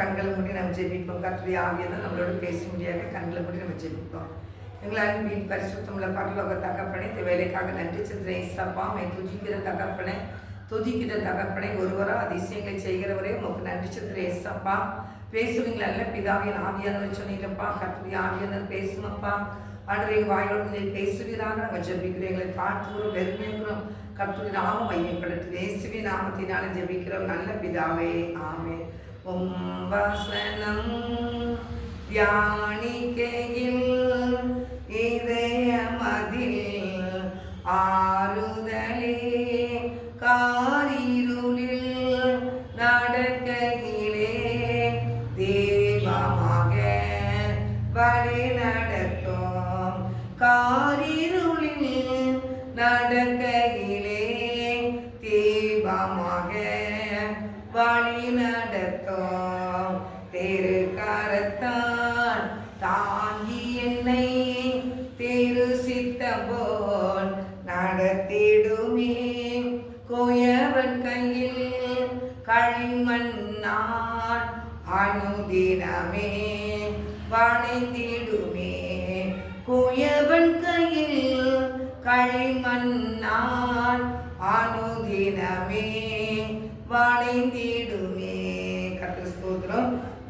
கண்களை மூடி நம்ம ஜெபிப்போம். கத்துடைய ஆவியதான் நம்மளோட பேச முடியாது கண்களை மூடி நம்ம ஜெபிப்போம். எங்களால் மீன் பரிசுத்தமில்ல பரலோக தகப்பனை இந்த வேலைக்காக நன்றி செலுத்துகிறேன். சப்பா மை துதிக்கிற தகப்பனை துதிக்கிற தகப்பனை ஒருவரா அதிசயங்களை செய்கிறவரே உங்களுக்கு நன்றி செலுத்துகிறேன். சப்பா பேசுவீங்களா? அல்ல பிதாவின் ஆவியானவர் சொன்னீங்கப்பா கத்துடைய ஆவியானவர் பேசுமப்பா ஆண்டரை வாயோடு நீ பேசுவீராக நாங்கள் ஜெபிக்கிறோம். எங்களை பார்த்துக்கிறோம் வெறுமையுகிறோம் கத்துடைய நாம மையப்படுத்து இயேசுவின் நாமத்தினால ஜெபிக்கிறோம். நல்ல பிதாவே ஆமே പൊംവസനം ധ്യാനിക്കയിൽ ഇത്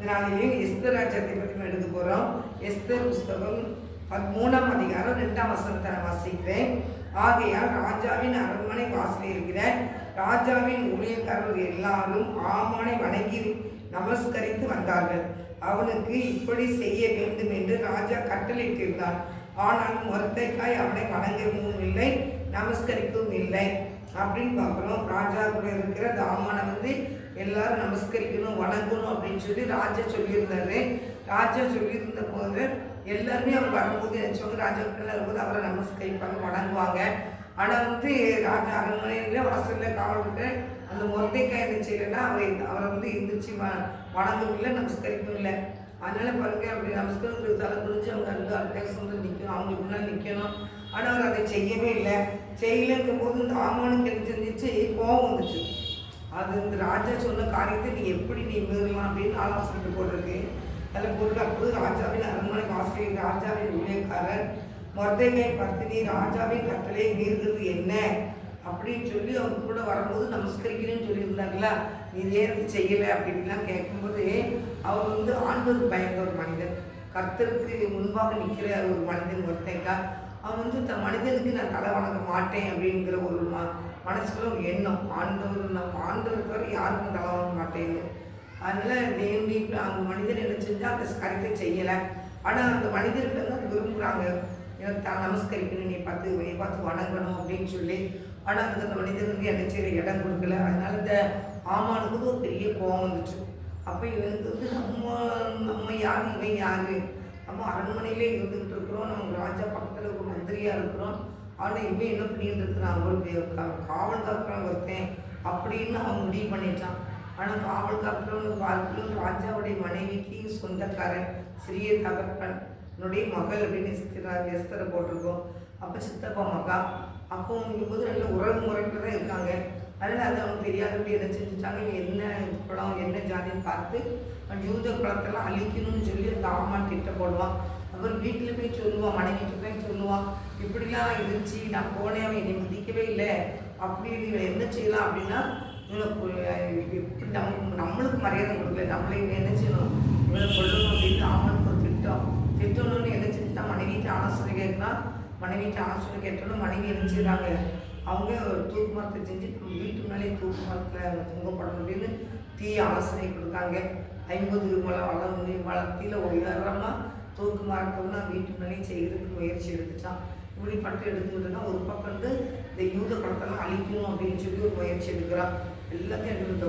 இதனாலேயும் எஸ்தர் ராஜ்யத்தை பற்றி நம்ம எடுக்க போகிறோம் எஸ்தர் புஸ்தகம் மூணாம் அதிகாரம் ரெண்டாம் வசனத்தை நான் வாசிக்கிறேன். ஆகையால் ராஜாவின் அரண்மனை வாசலில் இருக்கிற ராஜாவின் ஊழியக்காரர்கள் எல்லாரும் ஆமானை வணங்கி நமஸ்கரித்து வந்தார்கள். அவனுக்கு இப்படி செய்ய வேண்டும் என்று ராஜா கட்டளையிட்டிருந்தான். ஆனாலும் மொரத்தைக்காய் அவனை வணங்கவும் இல்லை நமஸ்கரிக்கவும் இல்லை. அப்படின்னு பார்க்குறோம். ராஜா கூட இருக்கிற தாமனை வந்து எல்லாரும் நமஸ்கரிக்கணும் வணங்கணும் அப்படின்னு சொல்லி ராஜா சொல்லியிருந்தாரு. ராஜா சொல்லியிருந்த போது எல்லாருமே அவர் வரும்போது நினச்சவங்க ராஜா கிட்ட வரும்போது அவரை நமஸ்கரிப்பாங்க வணங்குவாங்க. ஆனால் வந்து ராஜா அரண்மனையில் வாசலில் காவலுக்கு அந்த முரத்தைக்காய் என்ன இல்லைன்னா அவரை அவரை வந்து எந்திரிச்சு வ வணங்கவும் இல்லை நமஸ்கரிக்கவும் இல்லை. அதனால பாருங்க அப்படி நமஸ்காரத்துக்கு தலை அவங்க அந்த அட்டேக்ஸ் வந்து நிற்கணும் அவங்களுக்கு முன்னாடி நிற்கணும் ஆனால் அவர் அதை செய்யவே இல்லை. செய்யலைங்கும் போது இந்த ஆமானுக்கு என்ன செஞ்சிச்சு கோவம் வந்துச்சு. அது இந்த ராஜா சொன்ன காரியத்தை நீ எப்படி நீ மீறலாம் அப்படின்னு ஆலோசனை போட்டிருக்கு. அதில் போட்டு அப்போது ராஜாவின் அரண்மனை வாசலில் ராஜாவின் ஊழியக்காரர் மொர்தைகை பார்த்து நீ ராஜாவின் கட்டளை மீறுகிறது என்ன? அப்படின்னு சொல்லி அவங்க கூட வரும்போது நமஸ்கரிக்கணும்னு சொல்லியிருந்தாங்களா நீ இதே செய்யலை அப்படின்லாம் கேட்கும்போது அவர் வந்து ஆண்டவர் பயந்த ஒரு மனிதன். கர்த்தருக்கு முன்பாக நிற்கிற ஒரு மனிதன் ஒருத்தங்க அவன் வந்து த மனிதனுக்கு நான் தலை வணங்க மாட்டேன் அப்படிங்கிற ஒரு மா மனசுக்குள்ள ஒரு எண்ணம். ஆண்டவர் நம்ம ஆண்டவர் தவிர யாருக்கும் தலைவர மாட்டேன்னு அதனால் தேவி அந்த மனிதர் என்ன செஞ்சால் அந்த காரியத்தை செய்யலை. ஆனால் அந்த மனிதர்கிட்ட தான் விரும்புகிறாங்க எனக்கு தான் நமஸ்கரிக்கணும் நீ பார்த்து நீ பார்த்து வணங்கணும் அப்படின்னு சொல்லி. ஆனால் அதுக்கு அந்த மனிதன் வந்து என்ன செய்கிற இடம் கொடுக்கல. அதனால இந்த ஆமானுக்கு ஒரு பெரிய கோபம் வந்துச்சு. அப்போ இவனுக்கு வந்து நம்ம நம்ம யார்? இவன் யார்? நம்ம அரண்மனையிலே இருந்துகிட்டு இருக்கிறோம். நம்ம ராஜா பக்கத்தில் ஒரு மந்திரியாக இருக்கிறோம். ஆனால் இவன் என்ன பண்ணிட்டு இருக்கிறான்? ஒரு காவல் காக்கிறவன் ஒருத்தன் அப்படின்னு அவன் முடிவு பண்ணிட்டான். ஆனால் காவல் காக்கிறவன் பார்க்கலும் ராஜாவுடைய மனைவிக்கு சொந்தக்காரன் சிறிய தகப்பன் என்னுடைய மகள் அப்படின்னு எஸ்தரை போட்டிருக்கோம். அப்போ சித்தப்பா மகா. அப்போ போது நல்ல உறவு முறைகள் தான் இருக்காங்க. அதனால் அது அவங்க தெரியாதபடி என்ன செஞ்சுட்டாங்க. என்ன குளம் என்ன ஜாதின்னு பார்த்து அவன் யூத குளத்தெல்லாம் அழிக்கணும்னு சொல்லி அந்த ஆமான் திட்ட போடுவான். அப்புறம் வீட்டில் போய் சொல்லுவான் மனைவிட்டு போய் சொல்லுவான். இப்படிலாம் இருந்துச்சு நான் போனேன் அவன் என்னை மதிக்கவே இல்லை. அப்படி இவன் என்ன செய்யலாம் அப்படின்னா இவனுக்கு எப்படி நம்ம நம்மளுக்கு மரியாதை கொடுக்கல. நம்மளை என்ன செய்யணும்? இவனை கொள்ளணும் அப்படின்னு அவனுக்கு ஒரு திட்டம். திட்டணும்னு என்ன செஞ்சுட்டா மனைவிட்டு ஆலோசனை கேட்கலாம் மனைவிட்டு ஆலோசனை கேட்டாலும் மனைவி என்ன செய்கிறாங்க அவங்க ஒரு தூக்கு மரத்தை செஞ்சு நம்ம வீட்டு மேலே தூக்கு மரத்தில் தொங்கப்படணும் அப்படின்னு தீ ஆலோசனை கொடுத்தாங்க ஐம்பது மலை வளர்ந்து வளர்த்தியில் உயரமாக தூக்கு மரத்தை வந்து வீட்டு மேலேயும் செய்கிறதுக்கு முயற்சி எடுத்துட்டான். இப்படி பட்டு எடுத்துக்கிட்டு ஒரு பக்கம் வந்து இந்த யூத படத்தெல்லாம் அழிக்கணும் அப்படின்னு சொல்லி ஒரு முயற்சி எடுக்கிறான் எல்லாத்தையும் எடுத்துக்கிட்டு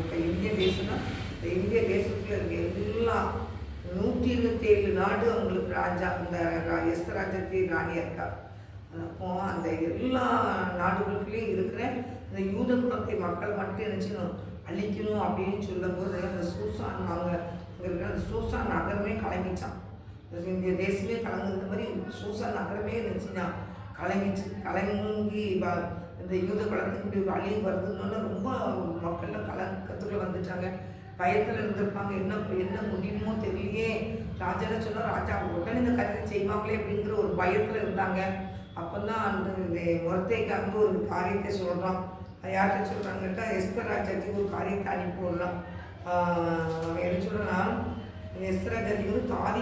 இப்போ இந்திய தேசம்னா இந்த இந்திய தேசத்தில் இருக்க எல்லா நூற்றி இருபத்தேழு நாடு அவங்களுக்கு ராஜா இந்த ரா- எஸ் ராஜ்யத்தின் ராணியாக இருக்கா. அப்போ அந்த எல்லா நாடுகளுக்குள்ளேயும் இருக்கிற இந்த யூத குலத்தை மக்கள் மட்டும் என்ன அழிக்கணும் அப்படின்னு சொல்லும்போது அந்த சூசான் அவங்க இருக்கிற அந்த சூசான் நகரமே கலங்கிச்சான். இந்திய தேசமே கலங்குற மாதிரி சூசா நகரமே இருந்துச்சுன்னா கலங்கிச்சு கலங்கி இந்த யூத குலத்துக்கு இப்படி வருதுன்னு ரொம்ப மக்கள்லாம் கலக்கத்துக்குள்ள வந்துட்டாங்க. பயத்தில் இருந்திருப்பாங்க. என்ன என்ன முடியுமோ தெரியலையே. ராஜான்னு சொன்னால் ராஜா உடனே இந்த கருத்தை செய்வாங்களே அப்படிங்கிற ஒரு பயத்தில் இருந்தாங்க. அப்போ தான் அந்த இந்த முரத்தைக்காக ஒரு காரியத்தை சொல்கிறான் யார்கிட்ட சொல்கிறாங்கட்டா எஸ்தர் ராஜாத்துக்கு ஒரு காரியத்தை அனுப்பி விடலாம். என்ன சொல்கிறேன்னா எஸ்தர் ராஜாத்துக்கு வந்து தாதி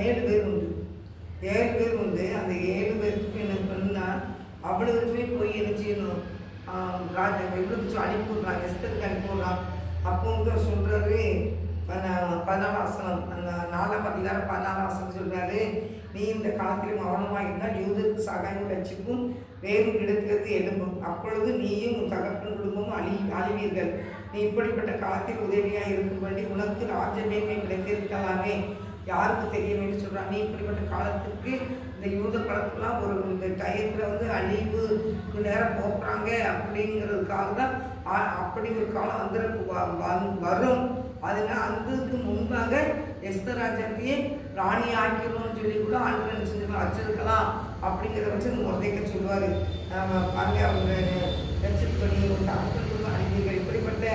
ஏழு பேர் உண்டு. ஏழு பேர் உண்டு. அந்த ஏழு பேருக்கு என்ன பண்ணா அவ்வளவுக்குமே போய் என்ன செய்யணும்? ராஜா இவருக்கு அனுப்பி விட்றான் எஸ்தருக்கு அனுப்பி விட்றான் அப்போ வந்து சொல்கிறாரு பதினாலாசனம் அந்த நாலாம் அதிகாரம் பதினாலாசனம் ஆசனம் சொல்கிறாரு நீ இந்த காலத்தில் மௌனமாக இருந்தால் யூதருக்கு சகாயம் கட்சிக்கும் வேறு எடுக்கிறது எழும்பும். அப்பொழுது நீயும் உன் தகப்பன் குடும்பமும் அழி அழிவீர்கள் நீ இப்படிப்பட்ட காலத்தில் உதவியாக இருக்கும்படி உனக்கு ராஜமேன்மை கிடைத்திருக்கலாமே. யாருக்கு தெரியும் என்று சொல்கிறான் நீ இப்படிப்பட்ட காலத்துக்கு இந்த யூத படத்துலாம் ஒரு இந்த டயத்தில் வந்து அழிவுக்கு நேரம் போக்குறாங்க அப்படிங்கிறதுக்காக தான் அப்படி ஒரு காலம் வந்து வரும். அதனால் அதுக்கு முன்பாக எஸ்தர் ராஜாத்தையே ராணி ஆக்கிடணும்னு சொல்லி கூட ஆண்டு நினச்சிருக்கலாம் வச்சிருக்கலாம் அப்படிங்கிறத வச்சு முறைக்க சொல்லுவார். பாருங்க அவங்க வச்சிருக்கணி ஒரு டாக்டர் அழிவீர்கள் இப்படிப்பட்ட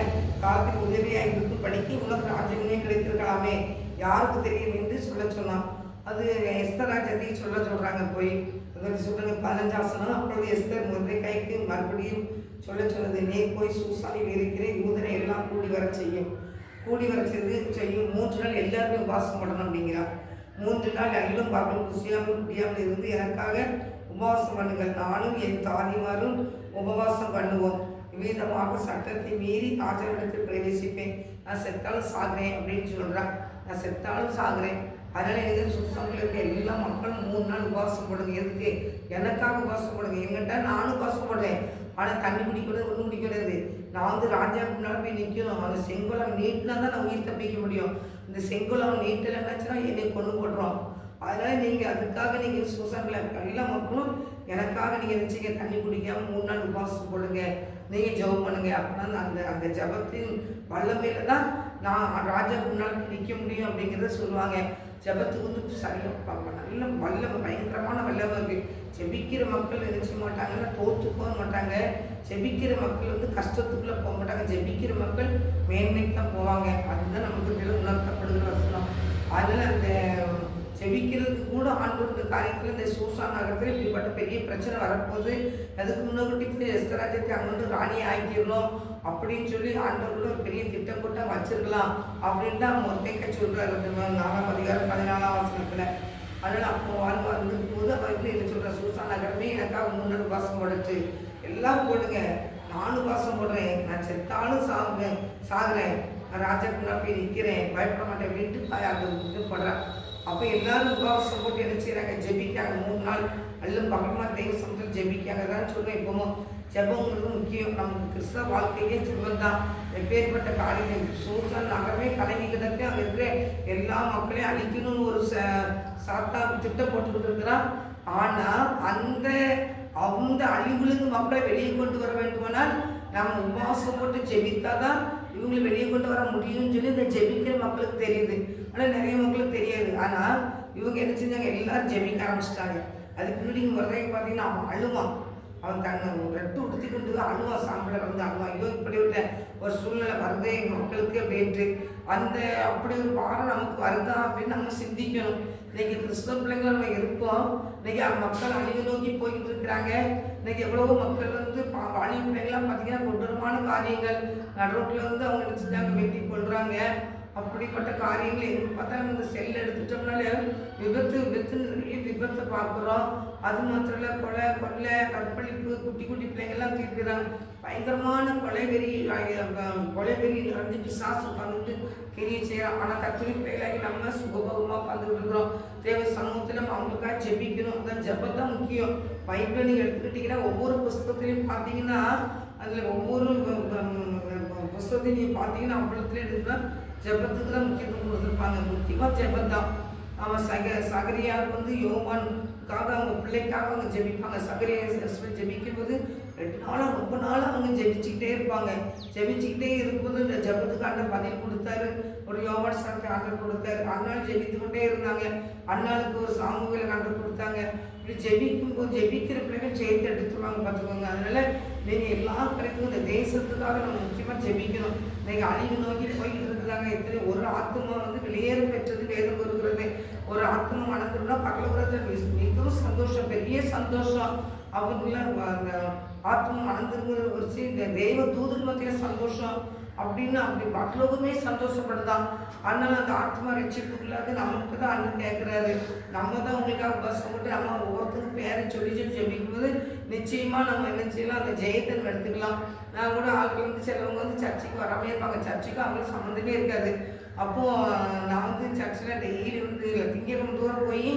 காலத்தில் உதவியாக இருக்கும் படிக்க உனக்கு ராஜ்யமே கிடைத்திருக்கலாமே. யாருக்கு தெரியும் என்று சொல்ல சொன்னான். அது எஸ்தர் ராஜாத்தையை சொல்ல சொல்கிறாங்க போய். அதில் சொல்லுங்க பதினஞ்சாசனம் அப்பொழுது எஸ்தர் முருகைக்காய்க்கு மறுபடியும் சொல்ல சொன்னது நீ போய் சூசானில் இருக்கிற யூதனை எல்லாம் கூடி வர செய்யும். கூடி வர சேர்ந்து செய்யும் மூன்று நாள் எல்லாருமே உபாசம் பண்ணணும் அப்படிங்கிறான் மூன்று நாள் எல்லாம் பகல் குசியாமல் குடியாமல் இருந்து எனக்காக உபவாசம் பண்ணுங்கள். நானும் என் தாதிமாரும் உபவாசம் பண்ணுவோம். விதமாக சட்டத்தை மீறி ஆஜரிடத்தில் பிரவேசிப்பேன். நான் செத்தாலும் சாகிறேன் அப்படின்னு சொல்கிறான் நான் செத்தாலும் சாகிறேன். அதனால் எனக்கு சுத்தங்களுக்கு இருக்க எல்லா மக்களும் மூணு நாள் உபவாசம் போடுங்க எதுக்கு? எனக்காக உபவாசம் போடுங்க எங்கிட்ட நானும் உபாசம் போடுறேன் ஆனால் தண்ணி குடிக்கிறது ஒன்றும் குடிக்கிறது நான் வந்து ராஜாவுக்கு முன்னால் போய் நிற்கணும் அந்த செங்குளம் நீட்டினா தான் நான் உயிர் தப்பிக்க முடியும். இந்த செங்குளம் நீட்டில் என்னாச்சுன்னா என்னை கொண்டு போடுறோம் அதனால் நீங்கள் அதுக்காக நீங்கள் சூசனில் எல்லா மக்களும் எனக்காக நீங்கள் நினச்சிங்க தண்ணி குடிக்காமல் மூணு நாள் உபாசம் போடுங்க. நீங்கள் ஜெபம் பண்ணுங்கள் அப்படின்னா அந்த அந்த ஜபத்தின் வல்லமையில தான் நான் ராஜாவுக்கு முன்னால் போய் நிற்க முடியும் அப்படிங்கிறத சொல்லுவாங்க. ஜெபத்துக்கு வந்து சரியாக நல்ல வல்லமை பயங்கரமான வல்லமை இருக்குது ஜெபிக்கிற மக்கள் நினைச்ச மாட்டாங்கன்னா தோற்று போக மாட்டாங்க. செபிக்கிற மக்கள் வந்து கஷ்டத்துக்குள்ளே போக மாட்டாங்க. ஜெபிக்கிற மக்கள் மேன்மைக்கு தான் போவாங்க. அதுதான் நமக்கு இதில் உணர்த்தப்படுகிற வசனம். அதில் அந்த ஜெபிக்கிறதுக்கு கூட ஆண்டு காரியத்தில் இந்த சூசா நகரத்தில் இப்படிப்பட்ட பெரிய பிரச்சனை வரப்போகுது. அதுக்கு முன்னாடி எஸ்தராஜத்தை அங்கே வந்து ராணி ஆக்கிடணும் அப்படின்னு சொல்லி ஆண்டவரோட ஒரு பெரிய திட்டம் கூட வச்சிருக்கலாம். அப்படின்னு தான் மொத்தைக்க சொல்கிறார் நாலாம் அதிகாரம் பதினாலாம் வசனத்தில். அதனால் அப்போ வாழ்வா வந்து போது அவர் என்ன சொல்கிற சூசா கடமே எனக்காக முன்னாடி வாசம் போடுச்சு எல்லாம் போடுங்க நானும் பாசம் போடுறேன். நான் செத்தாலும் சாகுவேன் சாகுறேன். நான் ராஜாக்கு போய் நிற்கிறேன் பயப்பட மாட்டேன். வீட்டு பாய் அது போடுறேன் அப்போ எல்லாரும் உபவாசம் போட்டு என்ன செய்கிறாங்க ஜெபிக்காங்க மூணு நாள் அல்ல பகவான் தெய்வ சமத்தில் ஜெபிக்காங்க தான் சொல்கிறேன் இப்போவும் ஜபங்கிறது முக்கியம். நமக்கு கிறிஸ்தவ வாழ்க்கையே ஜெபம் தான் எப்பேற்பட்ட காரியம் சூசன் நகரமே கிடக்கு அங்கே இருக்கிற எல்லா மக்களையும் அழிக்கணும்னு ஒரு ச சாத்தா திட்டம் போட்டுக்கிட்டு இருக்கிறான் ஆனால் அந்த அந்த அழிவுலேருந்து மக்களை வெளியே கொண்டு வர வேண்டுமானால் நாம் உபவாசம் போட்டு ஜெபித்தாதான் இவங்களை வெளியே கொண்டு வர முடியும்னு சொல்லி இந்த ஜெபிக்கிற மக்களுக்கு தெரியுது. ஆனால் நிறைய மக்களுக்கு தெரியாது. ஆனால் இவங்க என்ன செஞ்சாங்க? எல்லாரும் ஜெபிக்க ஆரம்பிச்சிட்டாங்க. அதுக்கு முன்னாடி இங்கே வர்றதுக்கு பார்த்தீங்கன்னா அவன் அழுவான். அவன் தன்னை ரெட்டு உடுத்தி கொண்டு அழுவான் சாம்பலை வந்து அணுவா ஐயோ இப்படி ஒரு சூழ்நிலை வருதே எங்கள் மக்களுக்கு அப்படின்ட்டு. அந்த அப்படி ஒரு பாரம் நமக்கு வருதா அப்படின்னு நம்ம சிந்திக்கணும். இன்னைக்கு கிறிஸ்தவ பிள்ளைங்கள் நம்ம இருக்கோம். இன்னைக்கு அவங்க மக்கள் அழிவு நோக்கி போய்கிட்டு இருக்கிறாங்க. இன்னைக்கு எவ்வளவோ மக்கள் வந்து பா- வாலிப பிள்ளைங்களாம் பார்த்தீங்கன்னா கொடூரமான காரியங்கள் நடுரோட்டில் வந்து அவங்க நினச்சிட்டாங்க வெட்டி கொள்றாங்க அப்படிப்பட்ட காரியங்கள் எங்கே நம்ம இந்த செல் எடுத்துட்டோம்னாலே விபத்து விபத்து நிறைய விபத்தை பார்க்குறோம். அது மாத்திரம் இல்லை கொலை கொள்ளை கற்பழிப்பு குட்டி குட்டி பிள்ளைங்கள்லாம் தீர்க்கிறாங்க. பயங்கரமான கொலை வெறி அஹ், கொலை வெறி பிசாசு உட்காந்துட்டு கிரிய செய்கிறோம் ஆனால் கத்திரி பிள்ளைகளாகி நம்ம சுகபோகமாக உட்காந்துட்டு இருக்கிறோம். தேவை சமூகத்தில் நம்ம அவங்களுக்காக ஜெபிக்கணும். அதான் ஜபத்தான் முக்கியம். பைபிளை நீங்கள் எடுத்துக்கிட்டிங்கன்னா ஒவ்வொரு புஸ்தகத்துலையும் பார்த்தீங்கன்னா அதில் ஒவ்வொரு புஸ்தகத்தையும் நீங்கள் பார்த்தீங்கன்னா அவ்வளோத்துல எடுத்துனா ஜெபத்துக்கு தான் முக்கியத்துவம் கொடுத்துருப்பாங்க. முக்கியமாக ஜபத்தான் அவன் சக சகரியாவுக்கு வந்து யோகன் அவங்க பிள்ளைக்காக அவங்க ஜெபிப்பாங்க. சகரியா ஜெபிக்கும் போது ரெண்டு நாளாக ரொம்ப நாளாக அவங்க ஜெபிச்சுக்கிட்டே இருப்பாங்க. ஜெபிச்சுக்கிட்டே இருக்கும்போது இந்த ஜபத்துக்கு ஆண்டர் பதில் கொடுத்தாரு. ஒரு யோகா சாருக்கு ஆண்டர் கொடுத்தாரு. அண்ணாள் ஜெபித்து கொண்டே இருந்தாங்க. அண்ணாளுக்கு ஒரு சாமுவேல ஆண்டர் கொடுத்தாங்க. இப்படி ஜெபிக்கும் போது ஜெபிக்கிற பிள்ளைங்க ஜெயித்து எடுத்துருவாங்க பார்த்துக்கோங்க. அதனால நீங்கள் எல்லா கிடைக்கும் இந்த தேசத்துக்காக நம்ம முக்கியமாக ஜெபிக்கணும். நீங்கள் அழிவு நோக்கி போய்கிட்டு இருக்கிறாங்க. எத்தனை ஒரு ஆத்மா வந்து வெளியேற பெற்றது வேதம் வருகிறது ஒரு ஆத்மா மணந்துருந்தா பரலபுரத்தில் மிகவும் சந்தோஷம் பெரிய சந்தோஷம். அவங்கள அந்த ஆத்மா ஒரு குறித்து இந்த தெய்வ தூதன் சந்தோஷம் அப்படின்னு அப்படி பக்லோகமே சந்தோஷப்படுதான். அதனால அந்த ஆத்மா ரட்சிப்புக்குள்ளாக நமக்கு தான் அண்ணன் கேட்குறாரு நம்ம தான் உங்களுக்காக உபாசம் போட்டு நம்ம ஒவ்வொருத்தருக்கும் பேரை சொல்லி சொல்லி சொல்லிக்கும்போது நிச்சயமாக நம்ம என்ன செய்யலாம்? அந்த ஜெயத்தை எடுத்துக்கலாம். நான் கூட ஆட்கள் வந்து சிலவங்க வந்து சர்ச்சைக்கு வராமே இருப்பாங்க. சர்ச்சைக்கும் அவங்களுக்கு சம்மந்தமே இருக்காது. அப்போது நான் வந்து சர்ச்சில் டெய்லி வந்து திங்கக்கிழமை தூரம் போய்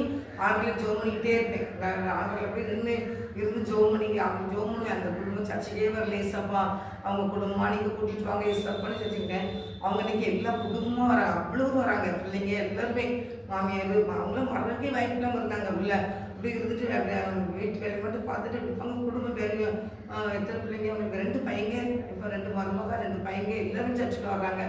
ஆண்டில் ஜோம் பண்ணிக்கிட்டே இருப்பேன். ஆங்கில போய் நின்று இருந்து ஜோம் பண்ணி அவங்க ஜோம் பண்ணி அந்த குடும்பம் சர்ச்சைக்கே வரல ஏசப்பா. அவங்க குடும்பமாக நீங்கள் கூட்டிகிட்டு வாங்க ஏசப்பான்னு செஞ்சுக்கிட்டேன் அவங்க இன்னைக்கு எல்லா குடும்பமும் வர அவ்வளோ வராங்க பிள்ளைங்க எல்லாருமே. மாமியார் அவங்களும் வரக்கே வாய்ப்புலாம் இருந்தாங்க உள்ள. இப்படி இருந்துட்டு வீட்டு வேலை மட்டும் பார்த்துட்டு இருப்பாங்க குடும்பம் பேருங்க எத்தனை பிள்ளைங்க? அவங்களுக்கு ரெண்டு பையங்க இப்போ ரெண்டு மருமக ரெண்டு பையங்க எல்லாரும் சர்ச்சுக்கு வர்றாங்க.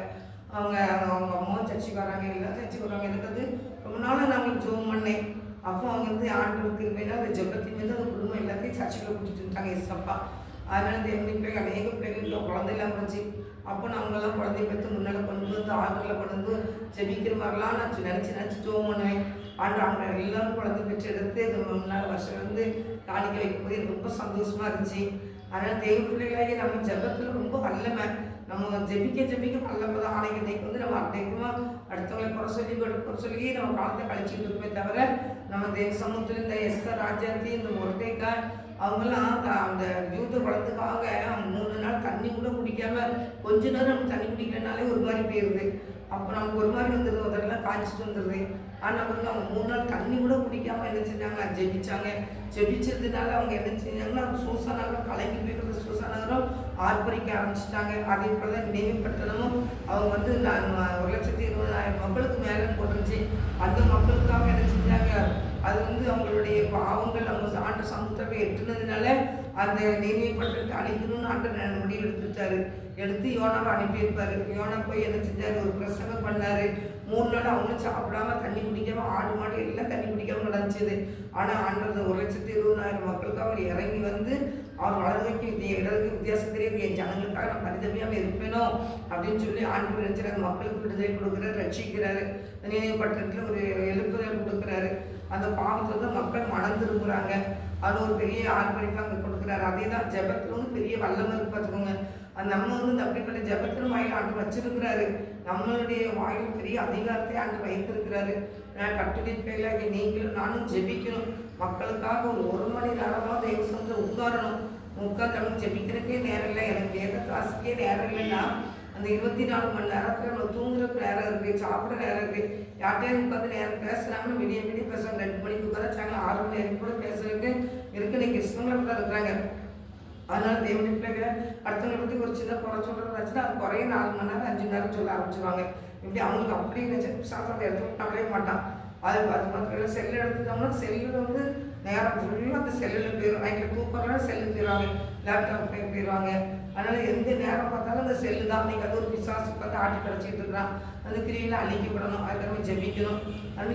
அவங்க அவங்க அம்மாவும் சர்ச்சுக்கு வராங்க எல்லாம் சர்ச்சுக்கு வராங்க. எனக்கு அது ரொம்ப நாளாக நாங்கள் ஜோம் பண்ணேன். அப்போ அவங்க வந்து ஆண்டவருக்கு இருப்பேன்னா அந்த ஜெபத்தின் மீது அந்த குடும்பம் எல்லாத்தையும் சர்ச்சுக்கு கூட்டிட்டு இருந்தாங்க எஸ்அப்பா அதனால இந்த எங்கள் பிள்ளைங்க அநேக பிள்ளைங்களுக்கு குழந்தையெல்லாம் போச்சு. அப்போ நாங்களாம் குழந்தைய பெற்று முன்னால் கொண்டு வந்து ஆண்டில் கொண்டு வந்து ஜெபிக்கிற மாதிரிலாம் நான் நினச்சி நினச்சி ஜோம் பண்ணுவேன். ஆண்டு அவங்க எல்லாரும் குழந்தை பெற்று எடுத்து இந்த மூணு நாலு வருஷம் வந்து காணிக்க வைக்கும்போது எனக்கு ரொம்ப சந்தோஷமாக இருந்துச்சு. அதனால் தெய்வ பிள்ளைகளாகி நம்ம ஜெபத்தில் ரொம்ப வல்லமை. நம்ம ஜெபிக்க ஜெபிக்க நல்ல தான் ஆனால் வந்து நம்ம அன்றைக்குமா அடுத்தவங்களை குறை சொல்லி குறை சொல்லி நம்ம காலத்தை கழிச்சுட்டு இருப்பே தவிர நம்ம தேவ சமூகத்தில் இந்த எஸ்தர் ராஜாத்தி இந்த முருகைக்கா அவங்கெல்லாம் அந்த யூத குளத்துக்காக மூணு நாள் தண்ணி கூட குடிக்காம கொஞ்ச நேரம் நம்ம தண்ணி குடிக்கலனாலே ஒரு மாதிரி போயிடுது அப்போ நமக்கு ஒரு மாதிரி வந்துடுது அதெல்லாம் காய்ச்சிட்டு வந்துடுது ஆனால் வந்து அவங்க மூணு நாள் தண்ணி கூட குடிக்காம என்ன செஞ்சாங்க? ஜெபிச்சாங்க. ஜெபிச்சதுனால அவங்க என்ன செஞ்சாங்கன்னா சூசா நகரம் கலங்கி போய்க்கிறது சூசா நகரம் ஆர்ப்பரிக்க ஆரம்பிச்சிட்டாங்க. அதே போல் தான் நினைவுப்பட்டணமும் அவங்க வந்து நான் ஒரு லட்சத்தி இருபதாயிரம் மக்களுக்கு மேலே போட்டுருச்சு அந்த மக்களுக்காக என்ன செஞ்சாங்க? அது வந்து அவங்களுடைய பாவங்கள் அவங்க ஆண்டு சமுத்திரத்தை எட்டுனதுனால அந்த நினைவுப்பட்டத்தை அழிக்கணும்னு ஆண்டு முடிவு எடுத்துட்டாரு. எடுத்து யோனாவை அனுப்பியிருப்பாரு. யோனா போய் என்ன செஞ்சார்? ஒரு பிரசங்கம் பண்ணார். மூணு நாள் அவங்களும் சாப்பிடாம தண்ணி குடிக்காம ஆடு மாடு எல்லாம் தண்ணி குடிக்காம நடந்துச்சு ஆனால் ஆண்டது ஒரு லட்சத்தி இருபதாயிரம் மக்களுக்கு அவர் இறங்கி வந்து அவர் வலதுகைக்கு இடதுக்கு வித்தியாசம் தெரியும் என் ஜனங்களுக்காக நான் பரிதவியாமல் இருப்பேனோ அப்படின்னு சொல்லி ஆண்டு நினைச்சாரு மக்களுக்கு விடுதலை கொடுக்குறாரு ரட்சிக்கிறாரு. நினைவுபட்டத்தில் ஒரு எழுப்புதல் கொடுக்குறாரு. அந்த பாவத்தில் தான் மக்கள் மனம் திரும்புகிறாங்க அது ஒரு பெரிய ஆர்ப்பரிப்பு அங்கே கொடுக்குறாரு. அதே தான் ஜபத்தில் வந்து பெரிய வல்லமை இருக்கு அந்த நம்ம வந்து இந்த அப்படிப்பட்ட ஜபத்தின் வாயில் ஆண்டு வச்சிருக்கிறாரு. நம்மளுடைய வாயில் பெரிய அதிகாரத்தை ஆண்டு வைத்திருக்கிறாரு. கட்டுரை பேலாகி நீங்களும் நானும் ஜெபிக்கணும். மக்களுக்காக ஒரு ஒரு மணி நேரமாக தயவு செஞ்சு உட்காரணும். உட்காந்து நம்ம ஜெபிக்கிறதுக்கே நேரம் இல்லை. எனக்கு வேத காசுக்கே நேரம் இல்லைன்னா அந்த இருபத்தி நாலு மணி நேரத்தில் நம்ம தூங்குறதுக்கு நேரம் இருக்குது சாப்பிட நேரம் இருக்குது யார்கிட்டயும் உட்காந்து நேரம் பேசுகிறாங்க விடிய விடிய பேசுகிறாங்க ரெண்டு மணிக்கு உட்காந்து ஆறு மணி நேரம் கூட பேசுறதுக்கு இருக்கு. இன்னைக்கு கிருஷ்ணங்களை இருக்கிறாங்க. அதனால தேவனின் பிள்ளைகள் அடுத்தவங்களை பற்றி ஒரு சின்ன குறை சொல்கிறதாச்சுன்னா அது குறைய நாலு மணி நேரம் அஞ்சு மணி நேரம் சொல்ல ஆரம்பிச்சிருவாங்க. இப்படி அவங்களுக்கு அப்படி நினச்சி சாப்பிட்றத எடுத்து நம்மளே மாட்டான். அது அது மாத்திரம் செல்லு எடுத்துட்டோம்னா செல்லில் வந்து நேரம் ஃபுல்லாக அந்த செல்லில் போயிடும் நைட்டில் தூக்கம்லாம் செல்லு போயிடுவாங்க. லேப்டாப் போயிடுவாங்க. அதனால் எந்த நேரம் பார்த்தாலும் அந்த செல்லு தான் நீங்கள் அது ஒரு பிசாசு பார்த்து ஆட்டி கிடச்சிட்டு இருக்கிறான். அந்த கிரியில் அழிக்கப்படணும். அதுக்காக ஜெபிக்கணும். அதனால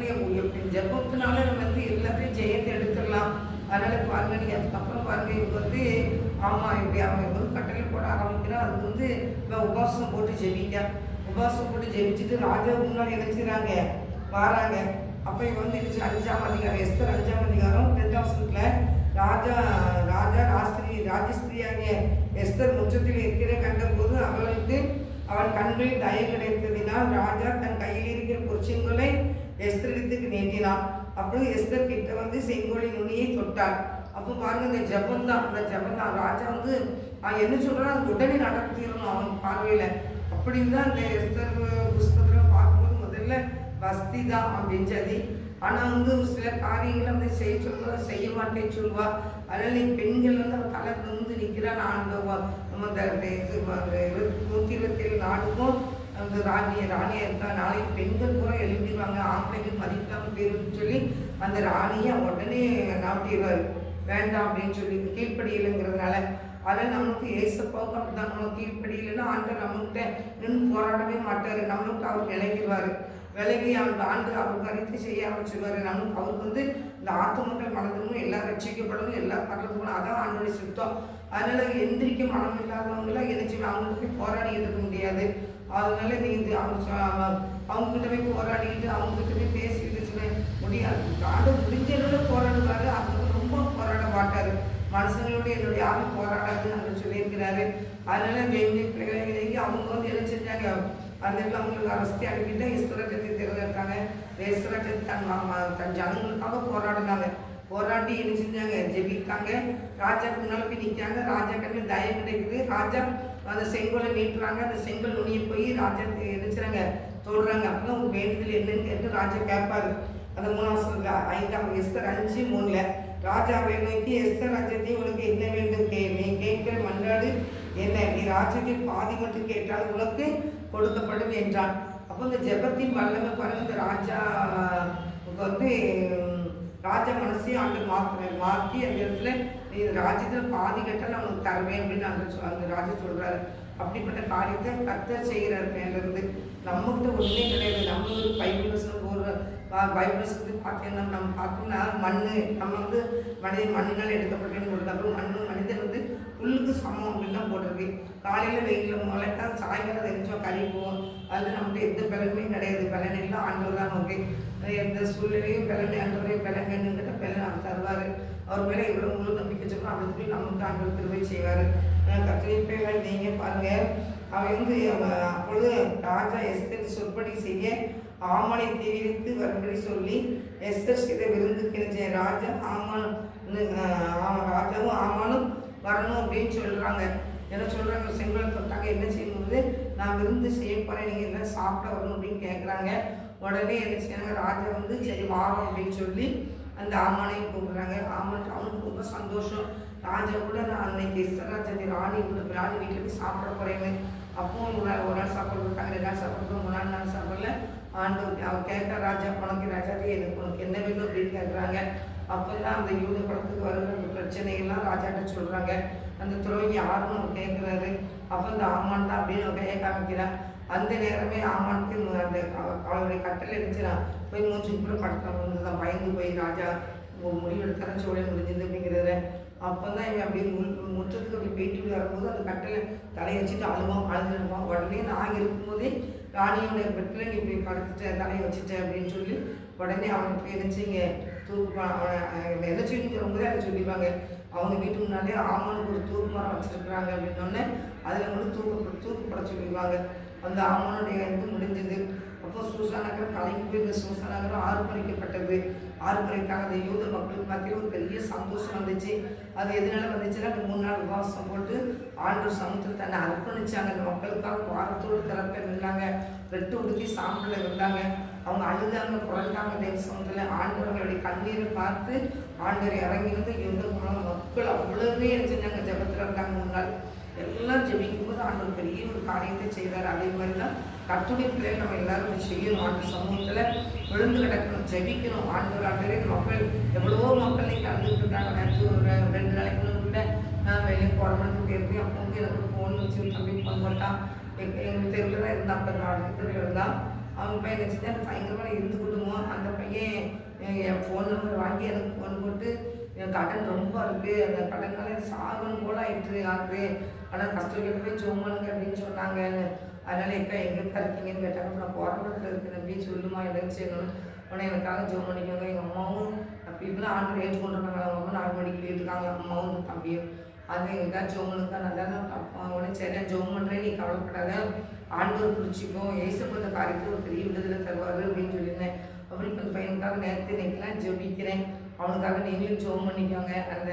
ஜெபத்தினால நம்ம வந்து எல்லாத்தையும் ஜெயத்தை எடுத்துடலாம். அதனால் பாருங்க நீங்கள் அதுக்கப்புறம் பாருங்க இவங்க வந்து ஆமாம் இப்படி அவன் வந்து கட்டளை போட ஆரம்பிக்கிறான் அதுக்கு வந்து இவன் உபாசம் போட்டு ஜெபிக்க. உபாசம் போட்டு ஜெபிச்சுட்டு ராஜா முன்னாடி என்ன செய்கிறாங்க வராங்க. அப்போ இவன் வந்து என்ன அஞ்சாம் அதிகாரம் எஸ்தர் அஞ்சாம் அதிகாரம் ரெண்டாம் வருஷத்தில் ராஜா ராஜா ராஸ்திரி ராஜஸ்திரியாகிய எஸ்தர் முச்சத்தில் இருக்கிற கண்டபோது அவளுக்கு அவன் கண்களில் தய கிடைத்ததினால் ராஜா தன் கையில் இருக்கிற பொருச்சங்களை எஸ்தரிடத்துக்கு நீட்டினான். அப்புறம் எஸ்தர் கிட்ட வந்து செங்கோலி நுனியை தொட்டார். அப்போ பாருங்க இந்த ஜபம் தான் அந்த ஜபம் தான் ராஜா வந்து என்ன சொல்கிறான் அது உடனே நடத்திடணும் அவன் பார்வையில. அப்படின்னு தான் அந்த எஸ்தர் புஸ்தகத்தில் பார்க்கும்போது முதல்ல வசதி தான் அப்படின்னு சொல்லி. ஆனால் வந்து ஒரு சில காரியங்களை வந்து செய்ய சொல்லுவா செய்ய மாட்டேன்னு சொல்லுவா. அதனால நீ பெண்கள் வந்து அவன் தலை வந்து நிற்கிறான் நான் நம்ம இந்த நூற்றி இருபத்தி ஏழு நாடுக்கும் அந்த ராணியை ராணியாக இருக்கா நாளைக்கு பெண்கள் கூட எழுப்பிடுவாங்க. ஆம்பளைகள் மதிக்காமல் போயிருன்னு சொல்லி அந்த ராணியை உடனே நாட்டிடுவார் வேண்டாம் அப்படின்னு சொல்லி கீழ்ப்படியில்ங்கிறதுனால அதில் நமக்கு ஏசப்பாவுக்கு அப்படி தான் நம்ம கீழ்ப்படியில்னா ஆண்டு நம்மகிட்ட நின்று போராடவே மாட்டார். நம்மளுக்கு அவர் விலகிடுவார். விலகி அவன் ஆண்டு அவருக்கு அறித்து செய்ய ஆரம்பிச்சுவார் நமக்கு அவருக்கு வந்து இந்த ஆத்துமக்கள் மக்கள் எல்லாம் ரட்சிக்கப்படணும் எல்லாம் பண்ணுறதுக்கும் அதான் ஆண்டோடைய சுத்தம். அதனால எந்திரிக்க மனம் இல்லாதவங்களாம் என்ன செய்யணும் அவங்களுக்கு போராடி எடுக்க இருக்க முடியாது. அதனால நீ இது அவங்க சொ- அவங்ககிட்ட போய் போராடிக்கிட்டு அவங்ககிட்ட போய் பேசிக்கிட்டு இருக்க முடியாது. ஆண்டு முடிஞ்ச அளவில் போராடுவாரு. அவங்க ரொம்ப போராட மாட்டாரு. மனுஷங்களோட என்னுடைய யாரும் போராடாதுன்னு அவர் சொல்லியிருக்கிறாரு. அதனால தேவனி பிள்ளைகளை அவங்க வந்து என்ன செஞ்சாங்க? அந்த இடத்துல அவங்களுக்கு அரசு அனுப்பிட்டு இஸ்வரஜத்தை தேர்ந்தெடுத்தாங்க. இஸ்வரஜத்தை தன் தன் ஜனங்களுக்காக போராடினாங்க. போராட்டி என்ன செஞ்சாங்க? ஜெபிக்காங்க ராஜா முன்னால போய் நிற்காங்க ராஜா கண்ணு தயம் கிடைக்குது? ராஜா அந்த செங்கோலை நீட்டுறாங்க அந்த செங்கல் நுனியை போய் ராஜா நினைச்சுறாங்க தொடுறாங்க. அப்போ உங்க வேண்டுதல் என்னன்னு கேட்டு ராஜா கேட்பாரு அந்த மூணாம் ஐந்தாம் எஸ்தர் அஞ்சு மூணுல. ராஜாவை நோக்கி எஸ்தர் ராஜ்யத்தை உனக்கு என்ன வேண்டும்? கே நீ கேட்கிற மன்றாடு என்ன? நீ ராஜ்யத்தில் பாதி மட்டும் கேட்டால் உனக்கு கொடுக்கப்படும் என்றான். அப்போ இந்த ஜெபத்தின் வல்லமை பாருங்க. இந்த ராஜா வந்து ராஜா மனசையும் ஆண்டு மாற்று மாற்றி அந்த இடத்துல நீ ராஜ்யத்தில் பாதி கட்டல் அவனுக்கு தருவேன் அப்படின்னு அந்த சொ- அந்த ராஜா சொல்கிறாரு அப்படிப்பட்ட காரியத்தை கத்தர் செய்கிறார் மேலேருந்து. நம்மகிட்ட ஒன்றே கிடையாது. நம்ம ஒரு பைபிள் வசனம் ஒரு ப- பைபிள் பார்த்தீங்கன்னா நம்ம பார்த்தோம்னா மண் நம்ம வந்து மனித மண்ணினால் எடுக்கப்பட்டேன்னு சொல்கிறது அப்புறம் மண்ணு புல்லுக்கு சமம் அப்படின்னு தான் போட்டிருக்கு. காலையில் வெயில் முளைக்கா சாயங்காலம் தெரிஞ்சோம் கழிப்போம் அதில் நம்மகிட்ட எந்த பலனுமே கிடையாது. பலன் எல்லாம் ஆண்டவர் தான் நமக்கு. எந்த சூழ்நிலையும் பலன் ஆண்டவரையும் பலன் வேணுங்கிட்ட பலன் அவர் தருவார். அவர் மேலே எவ்வளோ முழு நம்பிக்கை வச்சிருக்கோம் அப்படி சொல்லி நமக்கு ஆண்டவர் திருவை செய்வார். கத்திரி பேர் நீங்கள் பாருங்கள் அவன் வந்து அப்பொழுது ராஜா எஸ்தர் சொற்படி செய்ய ஆமனை தீவிரித்து வரும்படி சொல்லி எஸ்தர் செய்த விருந்து கிடைச்ச ராஜா ஆமான் ஆமாம் ராஜாவும் ஆமானும் வரணும் அப்படின்னு சொல்கிறாங்க என்ன சொல்கிறாங்க செங்கலை தொட்டாங்க. என்ன செய்யும்போது நான் விருந்து செய்ய போகிறேன் நீங்கள் என்ன சாப்பிட வரணும் அப்படின்னு கேட்குறாங்க உடனே என்ன செய்யறாங்க ராஜா வந்து சரி வாரம் அப்படின்னு சொல்லி அந்த ஆமானையும் கூப்பிடுறாங்க. ஆமான் அவனுக்கு ரொம்ப சந்தோஷம். ராஜா கூட நான் அன்னைக்கு இஸ்வராஜதி ராணி கூட ராணி வீட்டில் போய் சாப்பிட போகிறேன்னு அப்போ ஒரு நாள் ஒரு நாள் சாப்பாடு கொடுத்தாங்க. ரெண்டு நாள் சாப்பிடுறோம் மூணு நாள் நாள் சாப்பிடல. ஆண்டு அவர் கேட்க ராஜா உனக்கு ராஜாதி எனக்கு உனக்கு என்ன வேணும் அப்படின்னு கேட்குறாங்க அப்போ தான் அந்த யூத படத்துக்கு வருகிற அந்த பிரச்சனையெல்லாம் ராஜாட்ட சொல்கிறாங்க அந்த துரோகி யாருன்னு அவர் கேட்குறாரு அப்போ இந்த ஆமான் தான் அப்படின்னு அவர் கையை காமிக்கிறான். அந்த நேரமே ஆமானுக்கு அந்த அவளுடைய கட்டளை இருந்துச்சுன்னா போய் மூச்சு கூட படத்தை வந்து தான் பயந்து போய் ராஜா முடிவெடுத்தாலும் முடிவெடுத்தார சோழ முடிஞ்சது அப்படிங்கிறத அப்போ தான் இவன் அப்படி மு முற்றத்துக்கு அப்படி போயிட்டு வரும்போது அந்த கட்டளை தலையை வச்சுட்டு அழுவான் அழுதுருப்பான் உடனே நான் இருக்கும்போதே ராணியோட பெட்டில் நீ இப்படி படுத்துட்ட தலையை வச்சுட்டேன் அப்படின்னு சொல்லி உடனே அவனுக்கு என்னச்சிங்க தூக்கு என்ன சொல்லி சொல்லும்போதே அதை சொல்லிடுவாங்க. அவங்க வீட்டு முன்னாலே ஆமனுக்கு ஒரு தூக்கு மரம் வச்சுருக்குறாங்க அப்படின்னோடனே அதில் மட்டும் தூக்கு தூக்குப்பட சொல்லிடுவாங்க. அந்த ஆமனுடைய இது முடிஞ்சது. அப்போ சூசா நகரம் கலங்கி போய் இந்த சூசா நகரம் ஆர்ப்பரிக்கப்பட்டது. ஆர்ப்பரித்தாங்க அந்த யூத மக்களுக்கு மத்தியில் ஒரு பெரிய சந்தோஷம் வந்துச்சு. அது எதனால வந்துச்சுன்னா அந்த மூணு நாள் உபவாசம் போட்டு ஆண்டு சமுத்திரம் தன்னை அர்ப்பணிச்சாங்க. அந்த மக்களுக்காக வாரத்தோடு திறப்ப இருந்தாங்க வெட்டு உடுத்தி சாம்பலில் இருந்தாங்க. அவங்க அழுதாங்க புரண்டாங்க தேவ சமுத்திரம் ஆண்டவர்களுடைய கண்ணீரை பார்த்து ஆண்டவர் இறங்கி எந்த யூத மக்கள் அவ்வளவுமே என்ன செஞ்சாங்க ஜபத்தில் இருந்தாங்க மூணு நாள். எல்லாம் ஜெபிக்கும் போது ஆண்டவர் பெரிய ஒரு காரியத்தை செய்தார். அதே மாதிரி தான் கத்துடைய நம்ம எல்லாரும் செய்யணும். ஆண்டு சமூகத்தில் விழுந்து கிடக்கணும் ஜெபிக்கணும். ஆண்டவர் ஆண்டவரே மக்கள் எவ்வளவோ மக்கள் நீங்க கலந்துட்டு இருக்காங்க. நேற்று ஒரு ரெண்டு நாளைக்கு கூட நான் வெளியே போகிறவனுக்கு போயிருந்தேன். அப்போ வந்து எனக்கு ஃபோன் வச்சு தம்பி ஃபோன் போட்டான். எங்கள் எங்கள் தெருவில் தான் இருந்தான். அப்போ நாலு தெருவில் இருந்தான். அவங்க பையன் என்ன செஞ்சான்? பயங்கரமாக இருந்து குடும்பம். அந்த பையன் என் ஃபோன் நம்பர் வாங்கி எனக்கு ஃபோன் போட்டு என் கடன் ரொம்ப இருக்குது அந்த கடனால சாகணும் போல ஆகிட்டு ஆகுது ஆனால் கஷ்டப்பட்டு போய் ஜோம் அப்படின்னு சொன்னாங்க. அதனால் இப்போ எங்கே இருக்கீங்கன்னு கேட்டாங்க. நான் போராட்டத்தில் இருக்கு நம்பி சொல்லுமா எனக்கு செய்யணும் உடனே எனக்காக ஜோம் பண்ணிக்கோங்க. எங்கள் அம்மாவும் அப்படி தான் ஆண்டு ஏற்றுக்கொண்டிருக்காங்க அவங்க அம்மா நாலு மணிக்கு இருக்காங்க. அம்மாவும் தம்பியும் அது எங்கேக்கா ஜோமனுக்கு பண்ணுக்கா நல்லா தான் அப்பா உடனே சரி ஜோம் பண்ணுறேன் நீ கவலைப்படாத. ஆண்டவர் பிடிச்சிக்கும் ஏசப்பட்ட காரியத்தில் ஒரு பெரிய விடுதலை தருவார் அப்படின்னு சொல்லியிருந்தேன். அப்புறம் இப்போ இந்த பையனுக்காக நேரத்தை இன்னைக்கெல்லாம் ஜெபிக்கிறேன். அவனுக்காக நீங்களும் ஜோம் பண்ணிக்கோங்க. அந்த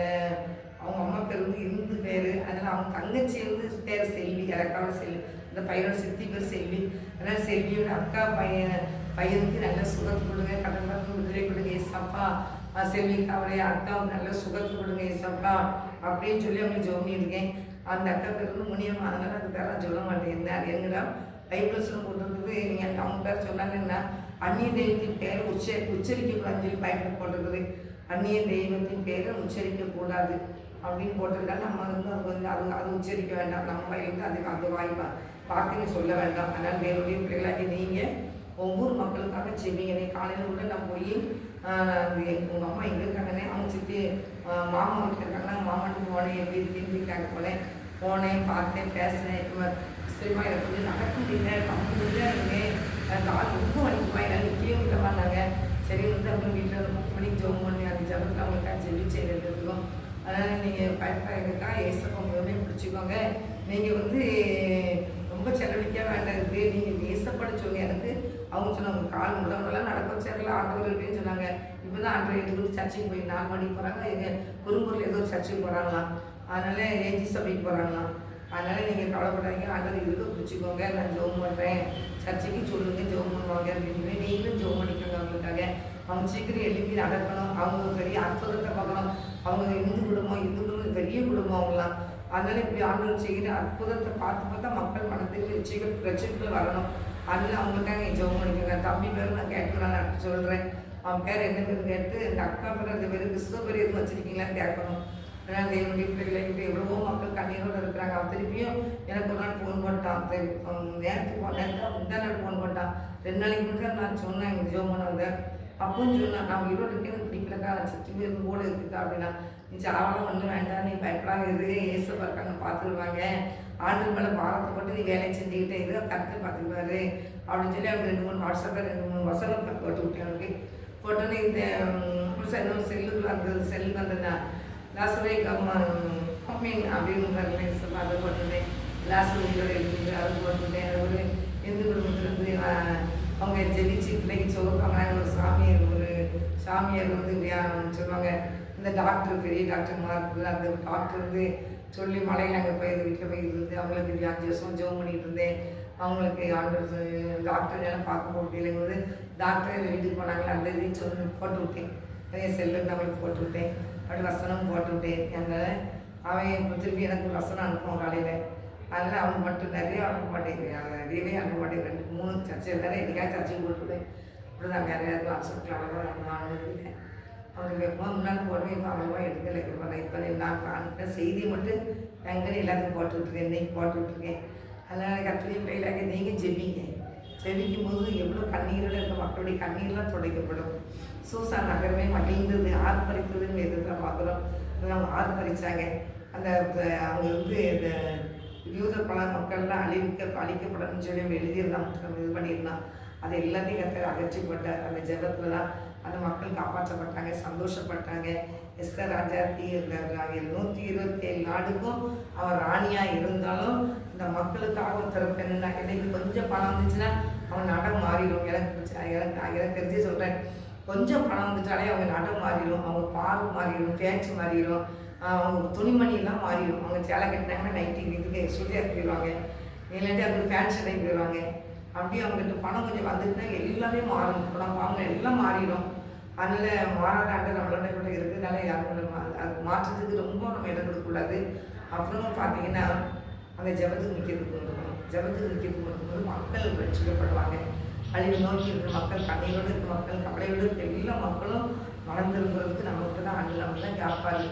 அவங்க அம்மா பேர் வந்து இருந்து பேர். அதனால் அவங்க தங்கச்சி வந்து பேர் செல்வி. இறக்காம செல்வி. அந்த பையனோட சித்தி பேர் செல்வி. அதனால் செல்வியோட அக்கா பையன் பையனுக்கு நல்ல சுகத்தை கொடுங்க. கடன் விடுதலை கொடுங்க. ஏசப்பா செல்விக்கு அவருடைய அக்காவுக்கு நல்ல சுகத்தை கொடுங்க. ஏசப்பா அப்படின்னு சொல்லி அவங்க ஜோம் இருக்கேன் அந்த அக்கா பேர் வந்து முனியம்மா. அதனால அந்த பேரை சொல்ல மாட்டேன். என்ன என்னடா? பைபிள் சொல்ல போட்டிருக்குது நீங்கள் அவங்க பேர் சொன்னாங்கன்னா அந்நிய தெய்வத்தின் பேர் உச்ச உச்சரிக்கக்கூடாதுன்னு சொல்லி பைபிள் போட்டிருக்குது அந்நிய தெய்வத்தின் பேரை உச்சரிக்கக்கூடாது அப்படின்னு போட்டிருந்தாலும் நம்ம வந்து அது வந்து அது அது உச்சரிக்க வேண்டாம். நம்ம வாயிலிருந்து அதுக்கு அது வாய்ப்பா? வார்த்தைன்னு சொல்ல வேண்டாம். அதனால் வேறு பிள்ளைகளாகி நீங்கள் ஒவ்வொரு மக்களுக்காக செவிங்க காலையில் கூட நான் போய் உங்கள் அம்மா எங்கே இருக்காங்கன்னே அவங்க சித்தி மாமா வீட்டில் இருக்காங்கன்னா மாமாட்டுக்கு போனேன் எப்படி இருக்குன்னு கேட்க போனேன் போனேன் பார்த்தேன் பேசினேன் இப்போ சரிம்மா எனக்கு கொஞ்சம் நடக்க முடியல. கம்பு முடியல இருக்கேன் கால் ரொம்ப வலிக்குமா? என்னால் நிற்கவே முடியலமான்னாங்க சரி வந்து அவங்க வீட்டில் ஒரு பண்ணி மணிக்கு ஜோம் பண்ணி அந்த ஜபத்தில் அவங்களுக்காக ஜெபி செய்யறதுக்கும். அதனால் நீங்கள் பயப்படாதுக்கா ஏசப்பம் உடனே பிடிச்சிக்கோங்க. நீங்கள் வந்து ரொம்ப செலவழிக்க வேண்டாம். நீங்கள் நீங்கள் சொல்லி எனக்கு அவங்க சொன்னாங்க கால் முடங்கெல்லாம் நடக்க வச்சாரில்ல ஆண்டவர் அப்படின்னு சொன்னாங்க. இப்போ தான் ஆண்டவர் எடுத்து சர்ச்சைக்கு போய் நாலு மணிக்கு போகிறாங்க எங்கள் குறும்பூரில் ஏதோ ஒரு சர்ச்சைக்கு போகிறாங்களாம் அதனால ஏஜி சபைக்கு போகிறாங்களாம் அதனால நீங்கள் கவலைப்படாதீங்க ஆண்டவர் இருக்க பிடிச்சிக்கோங்க. நான் ஜோம் பண்ணுறேன். சர்ச்சைக்கு சொல்லுங்க ஜோம் பண்ணுவாங்க அப்படின்னு சொல்லி நீங்களும் ஜோம் பண்ணிக்கோங்க அவங்களுக்காக. அவங்க சீக்கிரம் எழுப்பி நடக்கணும். அவங்க ஒரு பெரிய அற்புதத்தை பார்க்கணும். அவங்க இந்து குடும்பம் இந்து குடும்பம் பெரிய குடும்பம் அவங்களாம் அதனால இப்படி ஆண்டவர் செய்கிற அற்புதத்தை பார்த்து பார்த்தா மக்கள் மனத்துக்கு சீக்கிரம் பிரச்சனைகள் வரணும். அதில் அவங்களுக்காக என் ஜோம் பண்ணிக்கோங்க. தம்பி பேர் நான் கேட்கலாம் நான் சொல்கிறேன் அவன் பேர் என்ன பேர் கேட்டு இந்த அக்கா பேர் அந்த பேர் கிறிஸ்துவ பேர் எதுவும் வச்சுருக்கீங்களான்னு கேட்கணும். ஏன்னா தேவனுடைய பிள்ளைகளை இப்போ எவ்வளவோ மக்கள் கண்ணீரோடு இருக்கிறாங்க. அவன் திருப்பியும் எனக்கு ஒரு நாள் ஃபோன் பண்ணிட்டான். சரி நேரத்துக்கு போ முந்தா நாள் ஃபோன் பண்ணிட்டான். ரெண்டு நாளைக்கு முன்னாடி நான் சொன்னேன் எனக்கு ஜோம் பண்ண வந்தேன் அப்பவும் சொன்னேன் நான் உயிரோடு இருக்கேன்னு பிடிக்கலக்கா நான் சக்தி பேர் கூட இருக்குக்கா அப்படின்னா நீ சாவலம் ஒன்றும் வேண்டாம். நீ பயப்படாங்க இரு ஏசு இருக்காங்க பார்த்துருவாங்க. ஆண்டு மேலே பாரத்தை போட்டு நீ வேலையை செஞ்சுக்கிட்டே இரு கருத்து பார்த்துக்குவாரு அப்படின்னு சொல்லி அவங்க ரெண்டு மூணு வாட்ஸ்அப்பில் ரெண்டு மூணு வசனம் போட்டு விட்டேன் அவனுக்கு போட்டோன்னே இந்த இன்னொரு செல்லுக்குள்ள அந்த செல்லு வந்ததா லாஸ்ட் கம்மா அம்மா அப்படின்னு சொல்ல அதை போட்டிருந்தேன் லாஸ்ட் எழுதி அது போட்டிருந்தேன் அது ஒரு இந்து குடும்பத்துலேருந்து அவங்க ஜெயிச்சு பிள்ளைக்கு சொல்லுவாங்க ஒரு சாமியார் ஒரு சாமியார் வந்து சொல்லுவாங்க. இந்த டாக்டர் பெரிய டாக்டர்மா இருக்குது அந்த டாக்டர் வந்து சொல்லி மலையில் அங்கே போய் வீட்டில் போய் இருந்து அவங்களுக்கு அஞ்சு வருஷம் ஜோம் பண்ணிட்டு இருந்தேன். அவங்களுக்கு ஆண்டவர் டாக்டர் எல்லாம் பார்க்க முடியலைங்கிறது டாக்டர் வீட்டுக்கு போனாங்களே அந்த இதையும் சொல்லி போட்டு விட்டேன். செல்லு நம்மளுக்கு போட்டு விட்டேன். அப்படி வசனம் போட்டு விட்டேன். அதனால் அவன் இப்போ திருப்பி எனக்கு ஒரு வசனம் அனுப்புவான் காலையில். அதனால் அவன் மட்டும் நிறைய அனுப்ப மாட்டேங்கிறேன் நிறையவே அனுப்ப மாட்டேன் ரெண்டு மூணு சர்ச்சை வேறு என்னைக்காக சர்ச்சைக்கு போட்டுவிட்டேன். அப்படி தான் நிறையா வாட்ஸ்அப்பில் அவ்வளோவா நான் அனுப்பிட்டேன் அவங்க எப்போ முன்னாடி போடுவேன் இப்போ அவ்வளோவா எடுக்கலை. இப்போ இப்போ நான் அனுப்பின செய்தி மட்டும் எங்கே எல்லாத்தையும் போட்டுட்ருக்கேன் விட்டுருக்கேன் இன்னைக்கு போட்டு அதனால் கத்திரியும் பயிலாக நீங்கள் ஜெபிங்க. ஜெபிக்கும் போது எவ்வளோ கண்ணீரோட இருக்க மக்களுடைய கண்ணீர்லாம் துடைக்கப்படும். சூசா நகரமே மகிழ்ந்தது ஆர்ப்பரித்ததுன்னு எதிர்த்து பார்க்குறோம் அவங்க ஆர்ப்பரிச்சாங்க. அந்த அவங்க வந்து இந்த யூத பல மக்கள்லாம் அழிவிக்க அழிக்கப்படணும்னு சொல்லி எழுதியிருந்தான் இது பண்ணியிருந்தான் அதை எல்லாத்தையும் கத்தர் அகற்றி போட்டார் அந்த ஜபத்தில் தான் அந்த மக்கள் காப்பாற்றப்பட்டாங்க சந்தோஷப்பட்டாங்க. எஸ்தர் ராஜாத்தி நூற்றி இருபத்தி ஏழு நாடுக்கும் அவன் ராணியாக இருந்தாலும் இந்த மக்களுக்காக திறப்பேன்னா எனக்கு கொஞ்சம் பணம் வந்துச்சுன்னா அவன் நடம் மாறிடும். எனக்கு எனக்கு நான் எனக்கு தெரிஞ்சு சொல்கிறேன் கொஞ்சம் பணம் வந்துட்டாலே அவங்க நடம் மாறிடும் அவங்க பார்வை மாறிடும் பேச்சு மாறிடும் அவங்க துணிமணியெல்லாம் மாறிடும். அவங்க சேலை கட்டினாங்கன்னா நைட்டி இதுக்கு சுடியார் போயிடுவாங்க. இல்லாட்டி அவங்க ஃபேன்ஸ் ஷர்ட்டை போயிடுவாங்க. அப்படியே அவங்ககிட்ட பணம் கொஞ்சம் வந்துட்டுனா எல்லாமே மாறும். பணம் வாங்க எல்லாம் மாறிடும். அதனால் மாறாத ஆண்டு நம்மளோட கூட இருக்கிறதுனால யாரும் அது மாற்றத்துக்கு ரொம்ப நம்ம இடம் கொடுக்கக்கூடாது. அப்புறமா பார்த்தீங்கன்னா அந்த ஜபத்துக்கு முக்கியத்துவம் கொடுக்கணும். ஜபத்துக்கு முக்கியத்துவம் கொடுக்கும்போது மக்கள் ரட்சிக்கப்படுவாங்க. அழிவு நோக்கி இருக்கிற மக்கள் கண்ணையோடு இருக்கிற மக்கள் கவலையோடு இருக்கிற எல்லா மக்களும் வளர்ந்துருங்கிறதுக்கு நம்மகிட்ட தான் அண்ணன் நம்ம தான் கேட்பாரு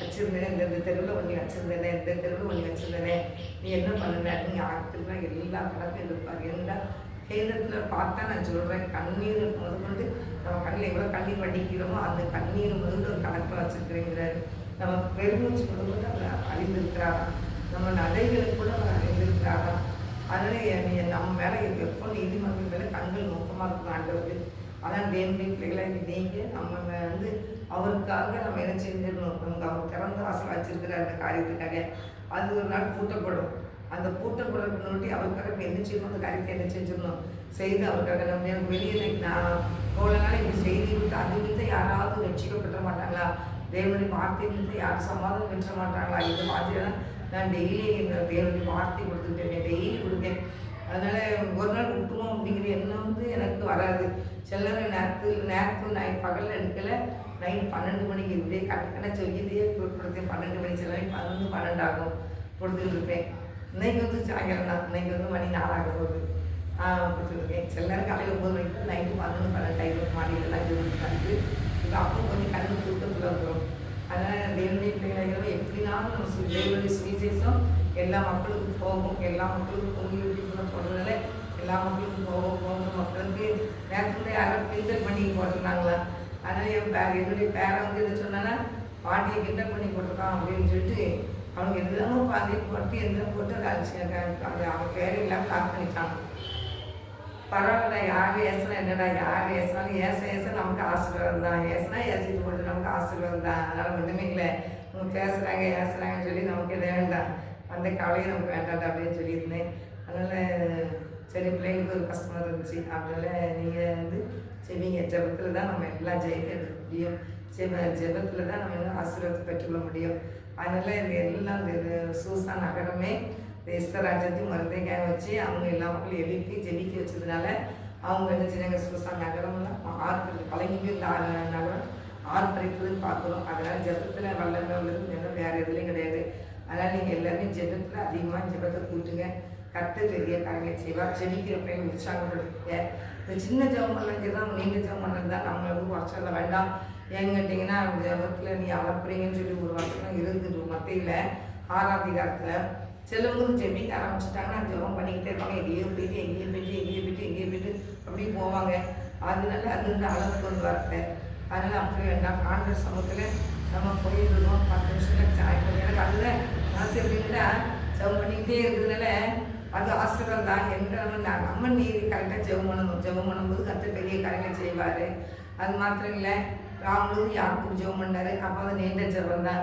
வச்சிருந்தேனே இந்த இந்த தெருவில் ஒன்றி வச்சிருந்தேனே இந்த தெருவில் ஒன்றி வச்சிருந்தேனே. நீ என்ன பண்ணுன? நீங்கள் ஆக்டிவ்னா எல்லா கணக்கும் எடுப்பார். என்ன வேதத்தில் பார்த்தா நான் சொல்கிறேன் கண்ணீர் முதற்கொண்டு நம்ம கண்ணில் எவ்வளோ கண்ணீர் வடிக்கிறோமோ அந்த கண்ணீர் முதல்ல ஒரு கணக்கில் வச்சுருக்கிறேங்கிறார். நம்ம பெருமூச்சு முதல்கொண்டு அவர் அறிந்திருக்கிறாரா நம்ம நடைகளுக்கு கூட அவர் அறிந்திருக்கிறாரா அதனால் நீ நம்ம மேலே எப்போ நீதிமன்றம் மேலே கண்கள் நோக்கமாக இருக்கும் ஆண்டவர். அதான் தேவனுடைய பிள்ளைகளை நீங்கள் நம்ம வந்து அவருக்காக நம்ம என்ன செஞ்சிடணும் நமக்கு அவர் திறந்த வாசல் வச்சிருக்கிற அந்த காரியத்துக்காக. அது ஒரு நாள் கூட்டப்படும் அந்த பூட்டப்படுறதுக்கு நோட்டி அவருக்காக நம்ம என்ன செய்யணும்? அந்த காரியத்தை என்ன செஞ்சிடணும் செய்து அவருக்காக நம்ம எனக்கு வெளியே நான் போல நாள் இப்படி செய்தி விட்டு அது விட்டு யாராவது ரட்சிக்கப்பட்ட மாட்டாங்களா? தேவனுடைய வார்த்தை யாரும் சமாதானம் பெற்ற மாட்டாங்களா? இந்த மாதிரி தான் நான் டெய்லி இந்த தேவனுடைய வார்த்தை கொடுத்துட்டேன் டெய்லி கொடுத்தேன். அதனால ஒரு நாள் விட்டுருவோம் அப்படிங்கிற எண்ணம் வந்து எனக்கு வராது. சில நேரத்து நேரத்து நைட் பகலில் எடுக்கலை. நைட் பன்னெண்டு மணிக்கு இப்படியே கணக்கன சொல்லிட்டே கொடுத்தேன். பன்னெண்டு மணி சில பதினொன்று பன்னெண்டு ஆகும் கொடுத்துட்டு இருப்பேன். இன்னைக்கு வந்து சாயங்காலம் தான். இன்னைக்கு வந்து மணி நாலாக போகுது கொடுத்துருக்கேன் சில நேரம் காலையில் ஒம்பது மணிக்கு நைட்டு பதினொன்று பன்னெண்டு ஆயிரம் மாடியிலலாம் இது பண்ணிட்டு இப்போ அப்பவும் கொஞ்சம் கண்ணு தூக்கத்தில் வந்துடும் அதனால் தேவனுடைய பிள்ளைகளை எப்படினாலும் நம்ம தேவனுடைய சுவிசேஷம் எல்லா மக்களுக்கும் போகும். எல்லா மக்களுக்கும் பொங்கி விட்டு போடுறதுனால எல்லா மக்களுக்கும் போகும் போகும். மக்களுக்கு நேரத்தில் யாரும் கிண்டல் பண்ணி போட்டிருந்தாங்களா? அதனால என் பேர் என்னுடைய பேரை வந்து என்ன சொன்னான்னா பாட்டியை கிண்டல் பண்ணி போட்டிருக்கான் அப்படின்னு சொல்லிட்டு அவனுக்கு எதுவும் பாதி போட்டு எந்த போட்டு அதை அவங்க அந்த அவன் பேர் பிளாக் பரவாயில்ல யார் ஏசுனா என்னடா யார் ஏசுனாலும் ஏச ஏச நமக்கு ஆசீர்வாதம் தான். ஏசுனா ஏசிட்டு போட்டு நமக்கு ஆசீர்வாதம் தான். அதனால் ஒன்றுமே இல்லை. அவங்க பேசுகிறாங்க ஏசுறாங்கன்னு சொல்லி நமக்கு எது வேண்டாம். அந்த கவலையும் நமக்கு வேண்டாம் அப்படின்னு சொல்லியிருந்தேன். அதனால் சரி பிள்ளைங்களுக்கு ஒரு கஷ்டமாக இருந்துச்சு. அதனால் நீங்கள் வந்து செவிங்க ஜபத்தில் தான் நம்ம எல்லாம் ஜெயிக்க முடியும். ஜெப ஜெபத்தில் தான் நம்ம இன்னும் ஆசீர்வாதத்தை பெற்றுக்கொள்ள முடியும். அதனால் இந்த எல்லாம் இந்த இது சூசா நகரமே இந்த எஸ்தர் ராஜத்தையும் வச்சு அவங்க எல்லா மக்களும் எழுப்பி ஜெபிக்க வச்சதுனால அவங்க என்ன செஞ்சாங்க? சூசா நகரம்லாம் ஆறு பழங்கிக்கு இந்த நகரம் ஆர்ப்பரித்ததுன்னு பார்க்குறோம். அதனால் ஜெபத்தில் வல்லமை உள்ளது இன்னும் வேறு எதுலேயும் கிடையாது. அதனால் நீங்கள் எல்லாருமே ஜெபத்தில் அதிகமாக ஜெபத்தை கூட்டுங்க. கற்று பெரிய காரியங்களை செய்வார் செடிக்கிற பிள்ளைங்க உற்சாகப்படுத்துங்க இந்த சின்ன ஜெபம் பண்ணலாம் தான் நீண்ட ஜெபம் பண்ணுறது தான் நம்மளுக்கு உற்சாகம் வேண்டாம். ஏன்னு கேட்டிங்கன்னா ஜெபத்தில் நீ அளப்புறீங்கன்னு சொல்லி ஒரு வருஷம் இருந்துட்டு மத்தியில் ஆராதிகாரத்தில் அதிகாரத்தில் ஜெபிக்க ஆரம்பிச்சிட்டாங்கன்னா ஜெபம் பண்ணிக்கிட்டே இருப்பாங்க. எங்கேயும் போயிட்டு எங்கேயும் போயிட்டு எங்கேயும் போயிட்டு எங்கேயும் போயிட்டு அப்படி போவாங்க. அதனால அது வந்து அளவுக்கு வந்து வரத்தை. அதனால் அப்படி வேண்டாம். காண்கிற சமூகத்தில் நம்ம போயிடுறோம் பத்து நிமிஷத்தில் சாய் பண்ணி எனக்கு அதில் மனசு எப்படின்னா ஜெபம் பண்ணிக்கிட்டே இருக்கிறதுனால அது ஆசிரம் தான். எங்க நம்ம நீ கரெக்டாக ஜெபம் பண்ணணும். ஜெபம் பண்ணும்போது கற்று பெரிய காரியங்களை செய்வார். அது மாத்திரம் இல்லை. ராமனும் யாருக்கும் ஜெபம் பண்ணாரு. அப்போ அந்த நீண்ட ஜெபம் தான்.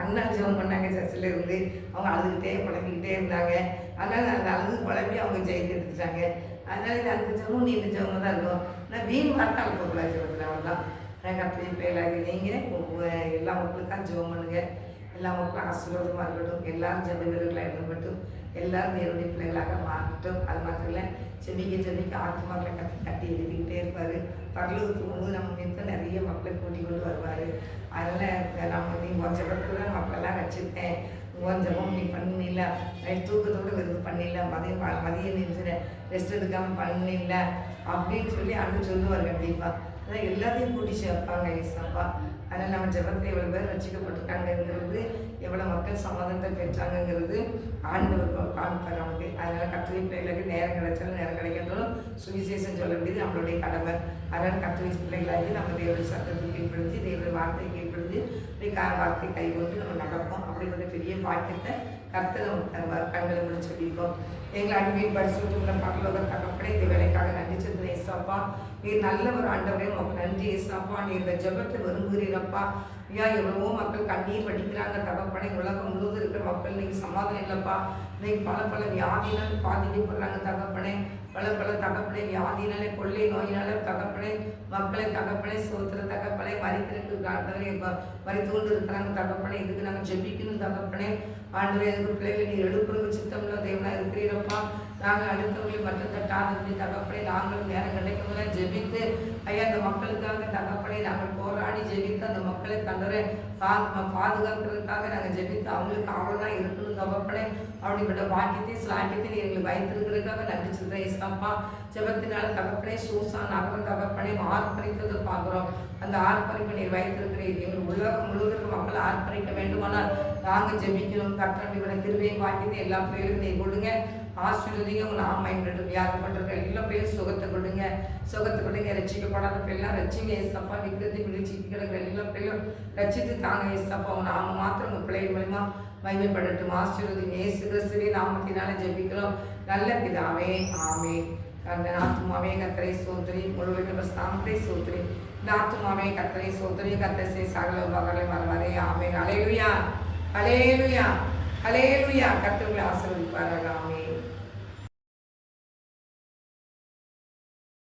அண்ணன் ஜெபம் பண்ணாங்க சர்ச்சில் இருந்து. அவங்க அழுதுகிட்டே புலம்பிக்கிட்டே இருந்தாங்க. அதனால் அந்த அழுது புலம்பி அவங்க ஜெயித்து எடுத்துட்டாங்க. அதனால இது அந்த ஜெபம் நீண்ட ஜெபம் தான் இருக்கும் ஆனால் வீண் வார்த்தை அழுப்பக்கூடாது ஜெபத்தில் அவ்வளோதான் கத்திரி பிள்ளைகளாகி நீங்கள் எல்லா மக்களுக்கும் ஜெபம் பண்ணுங்கள் எல்லா மக்களும் ஆசீர்வாதமாக இருக்கட்டும். எல்லாரும் ஜெப வீரர்களாக இருக்கட்டும் எல்லாரும் என்னுடைய பிள்ளைகளாக மாறட்டும். அது மாத்திரம் இல்லை. செபிக்க செபிக்க ஆத்மாக்களை கட்டி கட்டி எழுதிக்கிட்டே இருப்பார். பரலூருக்கு போகும்போது நம்ம நிமித்தம் நிறைய மக்களை கூட்டி கொண்டு வருவார். அதனால் நம்ம நீ உன் ஜபத்தில் தான் மக்கள்லாம் ரசித்தேன் உன் ஜபம் நீ பண்ணில நைட் தூக்கத்தோடு விருது பண்ணில மதியம் மதிய மதியம் ரெஸ்ட் எடுக்காமல் பண்ணில அப்படின்னு சொல்லி அன்று சொல்லுவார் கண்டிப்பாக அதான் எல்லாத்தையும் கூட்டி சேர்ப்பாங்க ஏசப்பா அதனால் நம்ம ஜெபத்தில் எவ்வளோ பேர் ரசிக்கப்பட்டிருக்காங்கங்கிறது எவ்வளோ மக்கள் சமாதானத்தை பெற்றாங்கங்கிறது ஆண்டவர் காமிப்பார் நமக்கு. அதனால் கத்திரி பிள்ளைகளுக்கு நேரம் கிடைச்சாலும் நேரம் கிடைக்கிறதாலும் சுவிசேஷம் சொல்ல வேண்டியது நம்மளுடைய கடமை. அதனால் கத்திரி பிள்ளைகளாகி நம்ம தேவடைய சத்தத்தை கீழ்ப்படுத்தி தேவடைய வார்த்தையை கீழ்ப்படுத்தி வார்த்தை கை கொண்டு நம்ம நடப்போம். அப்படிப்பட்ட பெரிய பாக்கியத்தை கர்த்தகம் தருவார் கண்களை முடிச்சு பிடிப்போம் எங்களை அன்பின் பரிசுத்த பரலோக தகப்படை இந்த வேலைக்காக நன்றி செலுத்தின ஏசாப்பா. நீர் நல்ல ஒரு ஆண்டவரே உமக்கு நன்றி ஏசாப்பா. நீ இந்த ஜெபத்தை விரும்புகிறீரப்பா ஐயா எவ்வளவோ மக்கள் கண்ணீர் வடிக்கிறாங்க தகப்படை உலகம் முழுவதும் இருக்கிற மக்கள் நீங்கள் சமாதானம் இல்லைப்பா. இன்னைக்கு பல பல வியாதிகள் பாதிக்கப்படுறாங்க தகப்பனே. பல பல தகப்பனை வியாதியினாலே கொள்ளை நோயினாலே தகப்பனை மக்களை தகப்பனை சோத்திர தகப்பனை மறிக்கிறதுக்கு ஆண்டவரே மறித்து இருக்கிறாங்க தகப்பனை இதுக்கு நாங்கள் ஜெபிக்கணும் தகப்பனே. ஆண்டவரே இதுக்கு பிள்ளைகளை நீ எழுப்புறது சித்தம்ல தேவனா இருக்கிறீரப்பா. நாங்கள் அடுத்தவர்களை மட்டும் தட்டாதபடி தகப்பனை நாங்களும் நேரம் கிடைக்கும் போது ஜெபித்து ஐயா அந்த மக்களுக்காக தகப்பனை நாங்கள் போராடி ஜெபித்து அந்த மக்களை கண்டரை பா பாதுகாக்கிறதுக்காக நாங்கள் ஜெபித்து அவங்களுக்கு அவ்வளோதான் இருக்கணும் தகப்பனே அப்படிப்பட்ட வாக்கியத்தை ஸ்லாக்கியத்தை நீ எங்களுக்கு வைத்திருக்கிறதுக்காக நன்றி சொல்கிறேன் இஸ்லாப்பா ஜெபத்தினால தகப்பனே சூசான் நகரம் தகப்பனை ஆர்ப்பரித்ததை பார்க்குறோம். அந்த ஆர்ப்பரிப்பு நீர் வைத்திருக்கிறீர். எங்கள் உலகம் முழுவதற்கு மக்கள் ஆர்ப்பரிக்க வேண்டுமானால் நாங்கள் ஜெபிக்கணும் கட்டணம் இவனை திருவையும் வாக்கியத்தை எல்லா பிள்ளைகளுக்கும் நீ கொடுங்க. ஆசீர்வதிங்க உங்கள் நாம் பயன்படுத்தும் வியாதிப்பட்டிருக்க எல்லா பேரும் சுகத்தை கொடுங்க. சுகத்தை கொடுங்க. ரசிக்கப்படாத பிள்ளைலாம் ரசிங்க ஏசப்பா விக்கிரத்தை பிடிச்சி கிடக்கிற எல்லா பிள்ளையும் ரசித்து தாங்க ஏசப்பா. உங்களை நாம மாத்திரம் உங்கள் பிள்ளைகள் மூலிமா மகிமைப்படட்டும். ஆசீர்வதிங்க. ஏசு கிறிஸ்துவே நாமத்தினால ஜெபிக்கிறோம். நல்ல பிதாவே ஆமே அந்த ஆத்துமாவே கத்தரை சோதரி. முழுவதும் ஸ்தானத்தை சோதரி. இந்த ஆத்துமாவே கத்தரை சோதரி. கத்தரை சகல பகலை வரவரே ஆமே அலேலுயா அலேலுயா அலேலுயா கத்தவங்களை ஆசீர்வதிப்பாராக. ஆமே